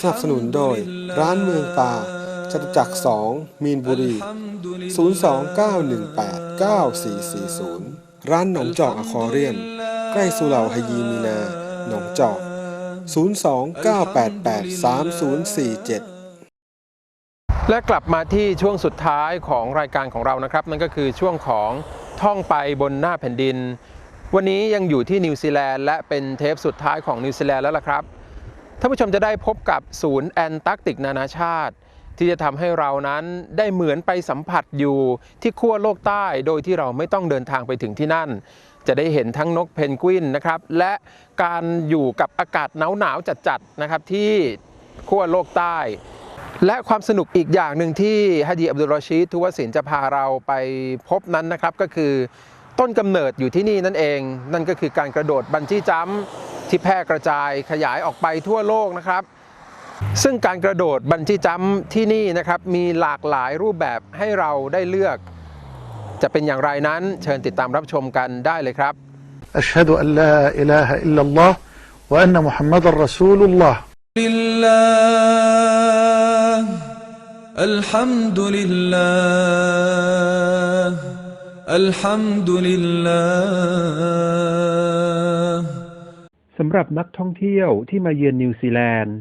สนับสนุนโดย ร้านเมืองตาจตุจักรสองมีนบุรี 029189440 ร้านหนองจอกอะคอเรียม ใกล้สุเหร่าฮยีมีนา หนองจอก 029883047และกลับมาที่ช่วงสุดท้ายของรายการของเรานะครับ นั่นก็คือช่วงของท่องไปบนหน้าแผ่นดิน วันนี้ยังอยู่ที่นิวซีแลนด์และเป็นเทปสุดท้ายของนิวซีแลนด์แล้วล่ะครับ ท่านผู้ชมจะได้พบกับศูนย์แอนตาร์กติกนานาชาติ ที่จะทำให้เรานั้นได้เหมือนไปสัมผัสอยู่ที่ขั้วโลกใต้โดยที่เราไม่ต้องเดินทางไปถึงที่นั่น จะได้เห็นทั้งนกเพนกวินนะครับ และการอยู่กับอากาศหนาวๆจัดๆนะครับที่ขั้วโลกใต้และความสนุกอีกอย่างหนึ่งที่ฮะดีอับดุลรอชีดทุวศิลป์จะพาเราไปพบนั้นนะครับ ก็คือ ต้นกำเนิดอยู่ที่นี่นั่นเอง นั่นก็คือการกระโดดบันจี้จัมป์ที่แพร่กระจายขยายออกไปทั่วโลกนะครับ ซึ่งการกระโดดบันจี้จัมป์ที่นี่นะครับมีหลากหลายรูปแบบให้เราได้เลือก จะเป็นอย่างไรนั้นเชิญติดตามรับชมกันได้เลยครับ أشهد أن لا إله إلا الله وأن محمد رسول الله لله الحمد لله الحمد لله สำหรับนักท่องเที่ยวที่มาเยือนนิวซีแลนด์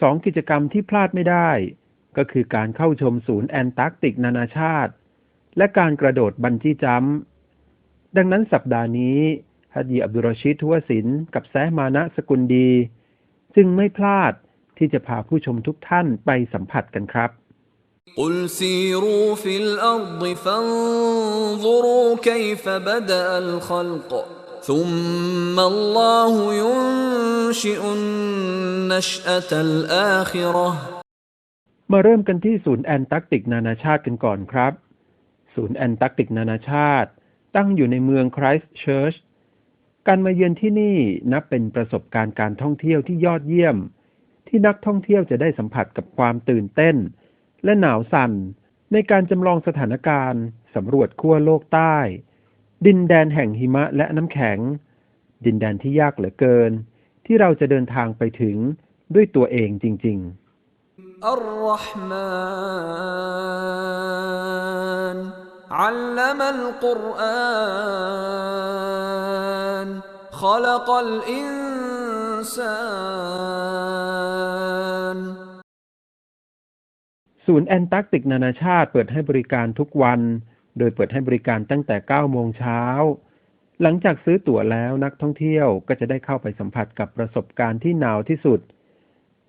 สองกิจกรรมที่พลาดไม่ได้ ก็คือการเข้าชมศูนย์แอนตาร์กติกนานาชาติ และการกระโดดบันจี้จัมป์ดังนั้นสัปดาห์นี้ฮัดยีอับดุลรอชิดทัวศิลป์กับแซะมานะสกุลดี จึงไม่พลาดที่จะพาผู้ชมทุกท่านไปสัมผัสกันครับ قل سيروا في الأرض فانظروا كيف بدأ الخلق ثم الله ينشئ النشأة الآخرة มาเริ่มกันที่ศูนย์แอนตาร์กติกนานาชาติกันก่อนครับ ศูนย์แอนตาร์กติกนานาชาติ ตั้งอยู่ในเมืองไครสต์เชิร์ช การมาเยือนที่นี่นับเป็นประสบการณ์การท่องเที่ยวที่ยอดเยี่ยม ที่นักท่องเที่ยวจะได้สัมผัสกับความตื่นเต้น และหนาวสั่น ในการจำลองสถานการณ์สำรวจขั้วโลกใต้ ดินแดนแห่งหิมะและน้ำแข็ง ดินแดนที่ยากเหลือเกิน ที่เราจะเดินทางไปถึงด้วยตัวเองจริง ๆ الرحمن علم القرآن خلق الإنسان ศูนย์แอนตาร์กติกนานาชาติเปิดให้บริการทุกวัน โดยเปิดให้บริการตั้งแต่ 9 โมงเช้า หลังจากซื้อตั๋วแล้วนักท่องเที่ยวก็จะได้เข้าไปสัมผัสกับประสบการณ์ที่หนาวที่สุด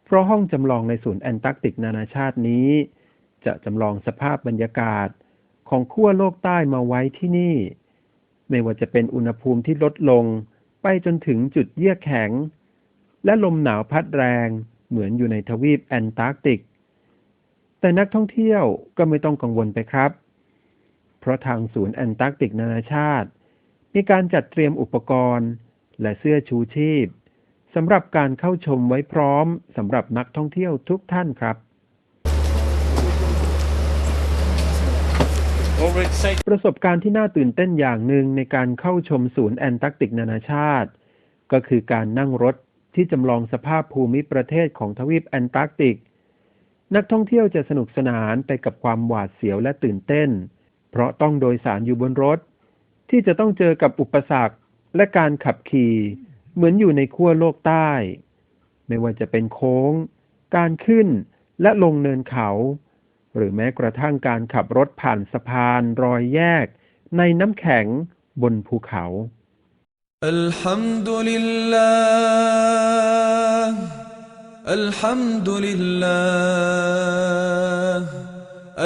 เพราะห้องจำลองในศูนย์แอนตาร์กติกนานาชาตินี้ จะจำลองสภาพบรรยากาศของขั้วโลกใต้มาไว้ที่นี่ ไม่ว่าจะเป็นอุณหภูมิที่ลดลง ไปจนถึงจุดเยือกแข็ง และลมหนาวพัดแรง เหมือนอยู่ในทวีปแอนตาร์กติก แต่นักท่องเที่ยวก็ไม่ต้องกังวลไปครับ เพราะทางศูนย์แอนตาร์กติกนานาชาติ มีการจัดเตรียมอุปกรณ์ และเสื้อชูชีพสำหรับการเข้าชมไว้พร้อมสำหรับนักท่องเที่ยวทุกท่านครับ ประสบการณ์ที่น่าตื่นเต้นอย่างหนึ่งในการเข้าชมศูนย์แอนตาร์กติกนานาชาติ ก็คือการนั่งรถที่จำลองสภาพภูมิประเทศของทวีปแอนตาร์กติก นักท่องเที่ยวจะสนุกสนานไปกับความหวาดเสียวและตื่นเต้น เพราะต้องโดยสารอยู่บนรถ ที่จะต้องเจอกับอุปสรรคและการขับขี่เหมือนอยู่ในขั้วโลกใต้ ไม่ว่าจะเป็นโค้ง การขึ้นและลงเนินเขา หรือแม้กระทั่งการขับรถผ่านสะพานรอยแยก ในน้ำแข็งบนภูเขาอัลฮัมดุลิลลา الحمد لله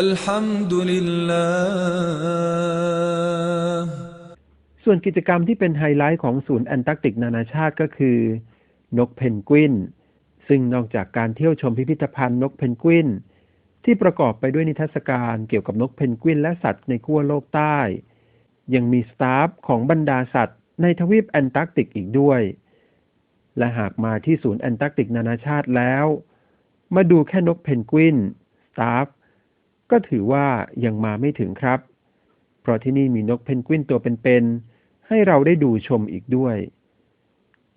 الحمد لله ส่วนกิจกรรมที่เป็นไฮไลท์ของศูนย์แอนตาร์กติกนานาชาติก็คือ นกเพนกวิน ซึ่งนอกจากการเที่ยวชมพิพิธภัณฑ์นกเพนกวิน ที่ประกอบไปด้วยนิทรรศการเกี่ยวกับนกเพนกวินและสัตว์ในขั้วโลกใต้ ยังมีสตาฟของบรรดาสัตว์ในทวีปแอนตาร์กติกอีกด้วย และหากมาที่ศูนย์แอนตาร์กติกนานาชาติแล้ว มาดูแค่นกเพนกวินสตาฟก็ถือว่ายังมาไม่ถึงครับ เพราะที่นี่มีนกเพนกวินตัวเป็นๆให้เราได้ดูชมอีกด้วย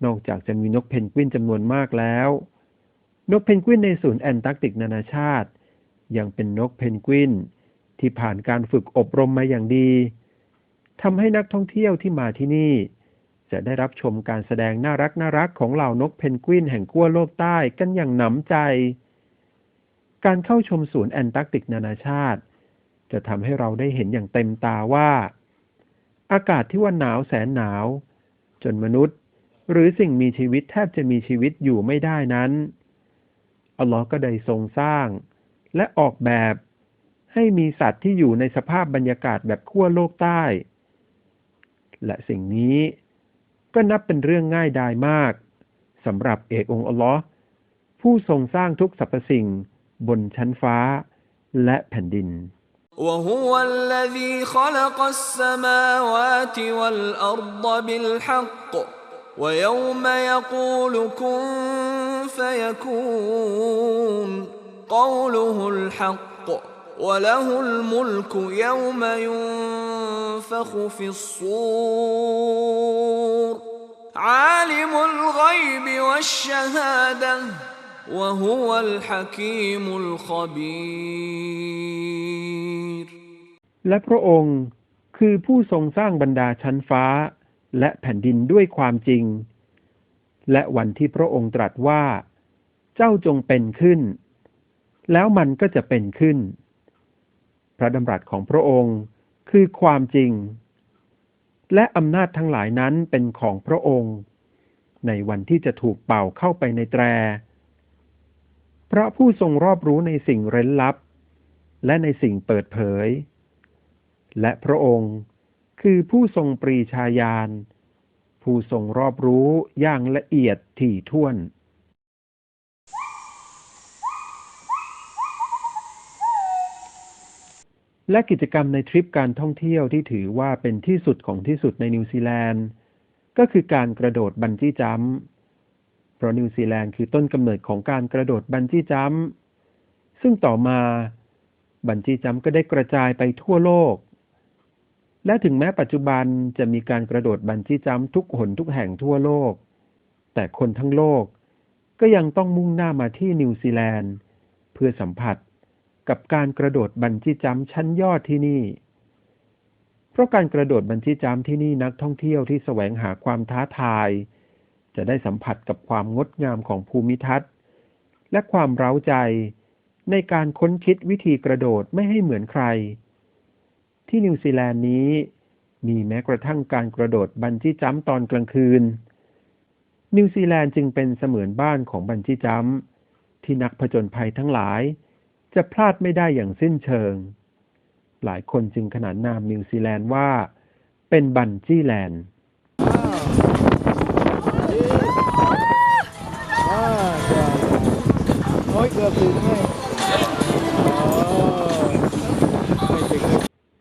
นอกจากจะมีนกเพนกวินจำนวนมากแล้ว นกเพนกวินในศูนย์แอนตาร์กติกนานาชาติ ยังเป็นนกเพนกวินที่ผ่านการฝึกอบรมมาอย่างดีทำให้นักท่องเที่ยวที่มาที่นี่ จะได้รับชมการแสดงน่ารักน่ารักของเหล่านกเพนกวินแห่งขั้วโลกใต้กันอย่างหนำใจ การเข้าชมศูนย์แอนตาร์กติกนานาชาติ จะทำให้เราได้เห็นอย่างเต็มตาว่า อากาศที่ว่าหนาวแสนหนาว จนมนุษย์ หรือสิ่งมีชีวิตแทบจะมีชีวิตอยู่ไม่ได้นั้นอัลลอฮ์ก็ได้ทรงสร้าง และออกแบบให้มีสัตว์ที่อยู่ในสภาพบรรยากาศแบบขั้วโลกใต้ และสิ่งนี้ ก็นับเป็นเรื่องง่ายดายมากสำหรับเอกองค์อัลลอฮ์ผู้ทรงสร้างทุกสรรพสิ่งบนชั้นฟ้าและแผ่นดิน وهو الذي خلق السماوات والأرض بالحق ويوم يقول كن فيكون قوله الحق وله الملك يوم ينفخ في الصور عالم الغيب والشهاده وهو الحكيم الخبير และพระองค์คือผู้ทรงสร้างบรรดาชั้นฟ้าและแผ่นดินด้วยความจริง และวันที่พระองค์ตรัสว่า เจ้าจงเป็นขึ้น แล้วมันก็จะเป็นขึ้น พระดำรัสของพระองค์คือความจริง และอำนาจทั้งหลายนั้นเป็นของพระองค์ ในวันที่จะถูกเป่าเข้าไปในแตร พระผู้ทรงรอบรู้ในสิ่งเร้นลับ และในสิ่งเปิดเผย และพระองค์คือผู้ทรงปรีชาญาณ ผู้ทรงรอบรู้อย่างละเอียดถี่ถ้วน และกิจกรรมในทริปการท่องเที่ยวที่ถือว่าเป็นที่สุดของที่สุดในนิวซีแลนด์ ก็คือการกระโดดบันจี้จัมป์เพราะนิวซีแลนด์คือต้นกำเนิดของการกระโดดบันจี้จัมป์ซึ่งต่อมาบันจี้จัมป์ก็ได้กระจายไปทั่วโลก และถึงแม้ปัจจุบันจะมีการกระโดดบันจี้จัมป์ทุกหนทุกแห่งทั่วโลก แต่คนทั้งโลกก็ยังต้องมุ่งหน้ามาที่นิวซีแลนด์ เพื่อสัมผัส กับการกระโดดบันจี้จัมชั้นยอดที่นี่ เพราะการกระโดดบันจี้จัมที่นี่นักท่องเที่ยวที่แสวงหาความท้าทาย จะได้สัมผัสกับความงดงามของภูมิทัศน์ และความเร้าใจในการค้นคิดวิธีกระโดดไม่ให้เหมือนใคร ที่นิวซีแลนด์นี้มีแม้กระทั่งการกระโดดบันจี้จัมตอนกลางคืน นิวซีแลนด์จึงเป็นเสมือนบ้านของบันจี้จัมที่นักผจญภัยทั้งหลาย จะพลาดไม่ได้อย่างสิ้นเชิง หลายคนจึงขนานนามนิวซีแลนด์ว่า เป็นบันจี้แลนด์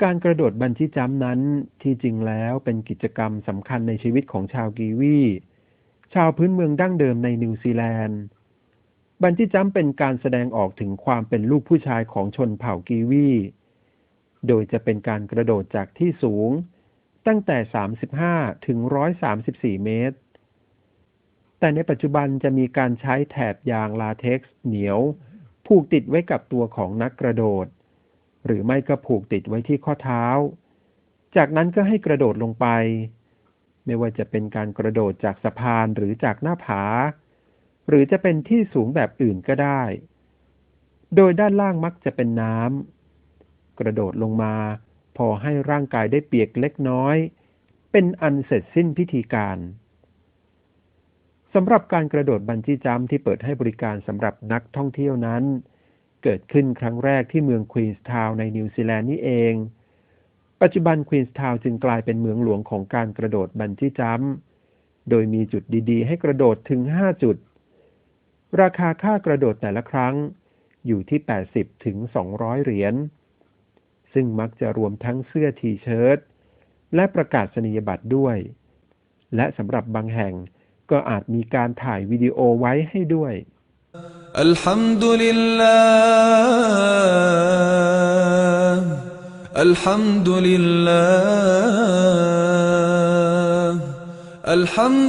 การกระโดดบันจี้จัมป์นั้นที่จริงแล้วเป็นกิจกรรมสำคัญในชีวิตของชาวกีวี ชาวพื้นเมืองดั้งเดิมในนิวซีแลนด์ บันจี้จัมเป็นการแสดงออกถึงความเป็นลูกผู้ชายของชนเผ่ากีวี โดยจะเป็นการกระโดดจากที่สูง ตั้งแต่ 35 ถึง 134 เมตร แต่ในปัจจุบันจะมีการใช้แถบยางลาเท็กซ์เหนียวผูกติดไว้กับตัวของนักกระโดด หรือไม่ก็ผูกติดไว้ที่ข้อเท้า จากนั้นก็ให้กระโดดลงไป ไม่ว่าจะเป็นการกระโดดจากสะพานหรือจากหน้าผา หรือจะเป็นที่สูงแบบอื่นก็ได้ โดยด้านล่างมักจะเป็นน้ำ กระโดดลงมา พอให้ร่างกายได้เปียกเล็กน้อย เป็นอันเสร็จสิ้นพิธีการสำหรับการกระโดดบันจี้จัมที่เปิดให้บริการสำหรับนักท่องเที่ยวนั้น เกิดขึ้นครั้งแรกที่เมืองควีนส์ทาวน์ในนิวซีแลนด์นี่เอง ปัจจุบันควีนส์ทาวน์จึงกลายเป็นเมืองหลวงของการกระโดดบันจี้จัมโดยมีจุดดีๆ ให้กระโดดถึง 5 จุด ราคาค่ากระโดดแต่ละครั้งอยู่ที่ 80 ถึง 200 เหรียญ ซึ่งมักจะรวมทั้งเสื้อทีเชิ้ตและประกาศนียบัตรด้วย และสำหรับบางแห่งก็อาจมีการถ่ายวิดีโอไว้ให้ด้วย อัลฮัมดุลิลลาห์อัลฮัม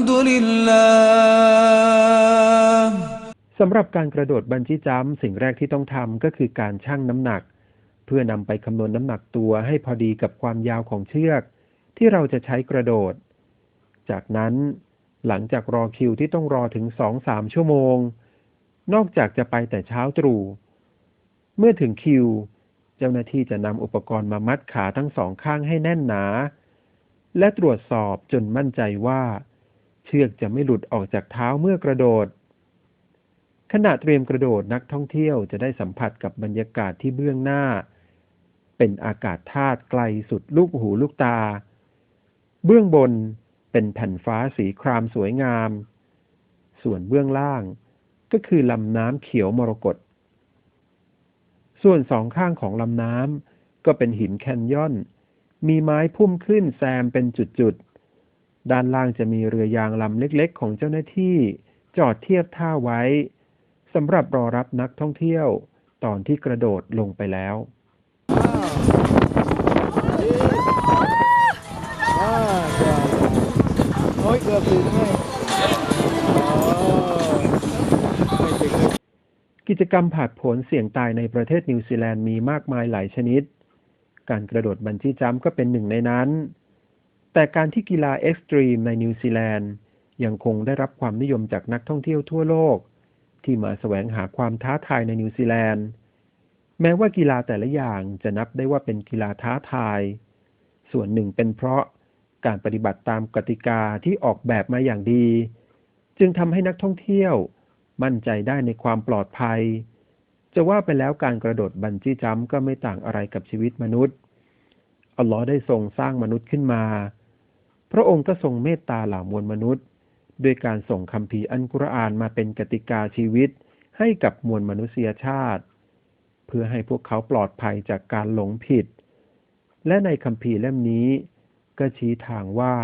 ดุลิ สำหรับการกระโดดบันจี้จัมป์สิ่งแรกที่ต้องทำก็คือการชั่งน้ำหนัก เพื่อนำไปคำนวณน้ำหนักตัวให้พอดีกับความยาวของเชือก ที่เราจะใช้กระโดด จากนั้น หลังจากรอคิวที่ต้องรอถึงสองสามชั่วโมง นอกจากจะไปแต่เช้าตรู่เมื่อถึงคิว เจ้าหน้าที่จะนำอุปกรณ์มามัดขาทั้งสองข้างให้แน่นหนา และตรวจสอบจนมั่นใจว่า เชือกจะไม่หลุดออกจากเท้าเมื่อกระโดด ขณะเตรียมกระโดดนักท่องเที่ยวจะได้สัมผัสกับบรรยากาศที่เบื้องหน้า เป็นอากาศธาตุไกลสุดลูกหูลูกตา เบื้องบนเป็นแผ่นฟ้าสีครามสวยงาม ส่วนเบื้องล่างก็คือลำน้ำเขียวมรกต ส่วนสองข้างของลำน้ำก็เป็นหินแคนยอน มีไม้พุ่มขึ้นแซมเป็นจุดๆ ด้านล่างจะมีเรือยางลำเล็กๆ ของเจ้าหน้าที่จอดเทียบท่าไว้ำหรับรอรับนักท่องเที่ยวตอนที่กระโดดลงไปแล้วกิจกรรมผาดโผนเสี่ยงตายในประเทศนิวซีแลนด์มีมากมายหลายชนิด การกระโดดบันจี้จัมป์ก็เป็นหนึ่งในนั้น แต่การที่กีฬาเอ็กซ์ตรีมในนิวซีแลนด์ยังคงได้รับความนิยมจากนักท่องเที่ยวทั่วโลก ที่มาแสวงหาความท้าทายในนิวซีแลนด์ แม้ว่ากีฬาแต่ละอย่างจะนับได้ว่าเป็นกีฬาท้าทาย ส่วนหนึ่งเป็นเพราะการปฏิบัติตามกติกาที่ออกแบบมาอย่างดี จึงทำให้นักท่องเที่ยว มั่นใจได้ในความปลอดภัย จะว่าไปแล้วการกระโดดบันจี้จัมก็ไม่ต่างอะไรกับชีวิตมนุษย์อัลลอฮ์ได้ทรงสร้างมนุษย์ขึ้นมา พระองค์ก็ทรงเมตตาเหล่ามวลมนุษย์ ด้วยการส่งคำภีอันกุรอานมาเป็นกติกาชีวิต ให้กับมวลมนุษยชาติ เพื่อให้พวกเขาปลอดภัยจากการหลงผิด และในคำภีเล่มนี้ ก็ชี้ทางว่า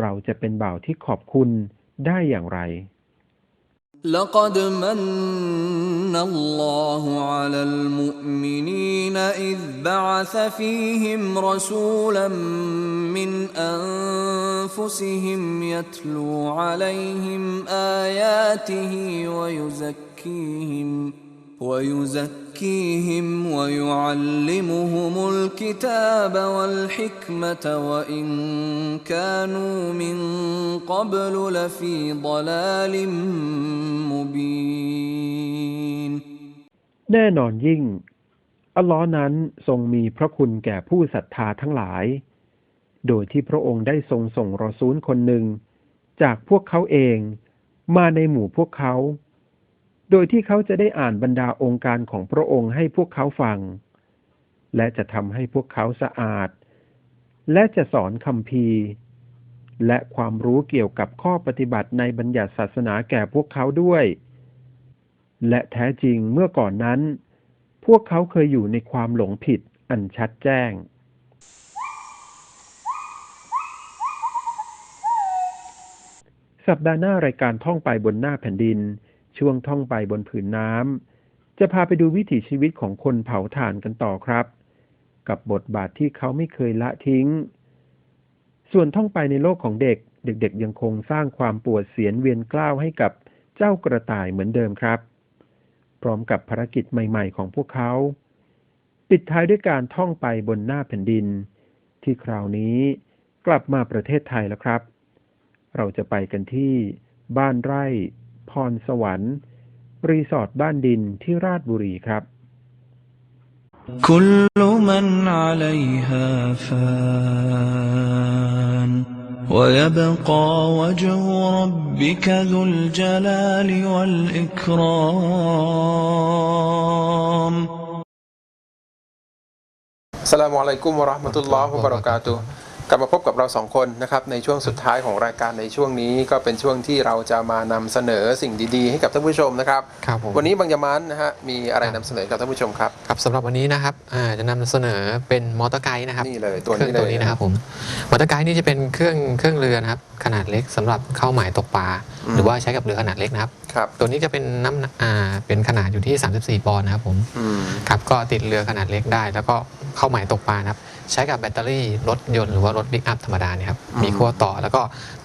เราจะเป็นบ่าวที่ขอบคุณได้อย่างไร لقد من الله على المؤمنين إذ بعث فيهم رسولا من أنفسهم يتلو عليهم آياته ويزكيهم ويزكيهم ويعلمهم الكتاب والحكمة وإن كانوا من قبل لفي ضلال مبين แน่นอนยิ่ง อัลลอฮ์นั้นทรงมีพระคุณแก่ผู้ศรัทธาทั้งหลาย โดยที่พระองค์ได้ทรงส่งรอซูลคนหนึ่ง จากพวกเขาเองมาในหมู่พวกเขา โดยที่เขาจะได้อ่านบรรดาองค์การของพระองค์ให้พวกเขาฟัง และจะทำให้พวกเขาสะอาด และจะสอนคำพีและความรู้เกี่ยวกับข้อปฏิบัติในบัญญัติศาสนาแก่พวกเขาด้วย และแท้จริงเมื่อก่อนนั้น พวกเขาเคยอยู่ในความหลงผิดอันชัดแจ้งสัปดาห์หน้ารายการท่องไปบนหน้าแผ่นดิน ช่วงท่องไปบนผืนน้ำจะพาไปดูวิถีชีวิตของคนเผาถ่านกันต่อครับ กับบทบาทที่เขาไม่เคยละทิ้ง ส่วนท่องไปในโลกของเด็ก เด็กๆ ยังคงสร้างความปวดเสียนเวียนกล้าวให้กับเจ้ากระต่ายเหมือนเดิมครับ พร้อมกับภารกิจใหม่ ๆ ของพวกเขา ปิดท้ายด้วยการท่องไปบนหน้าแผ่นดิน ที่คราวนี้กลับมาประเทศไทยแล้วครับ เราจะไปกันที่บ้านไร่ พรสวรรค์ รีสอร์ทบ้านดินที่ราชบุรีครับ كل من عليها فان ويبقى وجه ربك ذو الجلال والإكرام สลามอะลัย กุมวะเราะห์มะตุลลอฮ์วะบะเราะกาตุฮ์กลับมาพบกับเราสองคนนะครับในช่วงสุดท้ายของรายการในช่วงนี้ก็เป็นช่วงที่เราจะมานำเสนอสิ่งดีๆ ให้กับท่านผู้ชมนะครับครับผมวันนี้บางยามานนะฮะมีอะไรนำเสนอกับท่านผู้ชมครับครับสำหรับวันนี้นะครับอ่าจะนำเสนอเป็นมอเตอร์ไกด์นะครับนี่เลยตัวเครื่นี้องเลยตัวนี้นะครับผมมอเตอร์ไกด์นี่จะเป็นเครื่องเครื่องเรือนะครับขนาดเล็กสำหรับเข้าหมายตกปลาหรือว่าใช้กับเรือขนาดเล็กนะครับครับตัวนี้จะเป็นน้ำหนักอ่าเป็นขนาดอยู่ที่ 34 ปอนด์นะครับผมอืมครับก็ติดเรือขนาดเล็กได้ แล้วก็เข้าหมายตกปลานะครับ ใช้กับแบตเตอรี่รถยนต์หรือว่ารถบิ๊กอัพธรรมดาเนี่ยครับมีขั้วต่อแล้วก็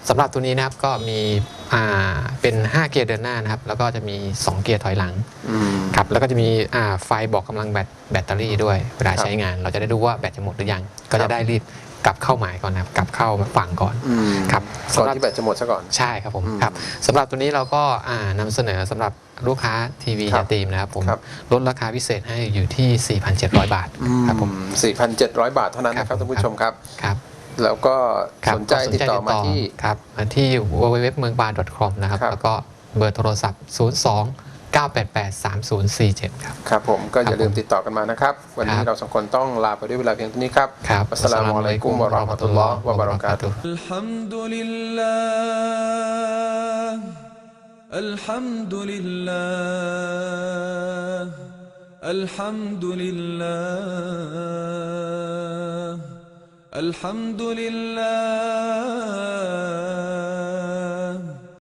สำหรับตัวนี้นะครับก็มีอ่าเป็น 5 เกียร์เดินหน้านะครับ แล้วก็จะมี 2 เกียร์ถอยหลังอืมครับแล้วก็จะมีอ่าไฟบอกกำลังแบตแบตเตอรี่ด้วยเวลาครับใช้งาน เราจะได้ดูว่าแบตจะหมดหรือยัง ก็ครัจะบได้รีบ กลับเข้าหมายก่อนนะครับกลับเข้าฝั่งก่อนอืมครับก่อนสำหรับที่แบตจะหมดซะก่อนใช่ครับผมอืมครับสำหรับตัวนี้เราก็อ่านำเสนอสำหรับลูกค้าทีวีครับยาตีมนะครับผมครับลดราคาพิเศษให้อยู่ที่ 4,700 บาทครับผมสี่พันเจ็ดร้อยบาทเท่านั้นนะคครัรับบท่านผู้ชมครับครับแล้วก็ครับสนใจก็ติดต่อมาที่ครับมาที่ www เมืองบา .com นะครับครับแล้วก็เบอร์โทรศัพท์ 02 09883047ครับ ครับผมก็อย่าลืมติดต่อกันมานะครับ วันนี้เราสองคนต้องลาไปด้วยเวลาเพียงเท่านี้ครับครับอัสลามุอะลัยกุมวะเราะตุลลอฮ์วบะราะกาตุฮ์อัลฮัมดุลิลลาฮ์อัลฮัมดุลิลลาฮ์อัลลิฮ์อัลลิฮ์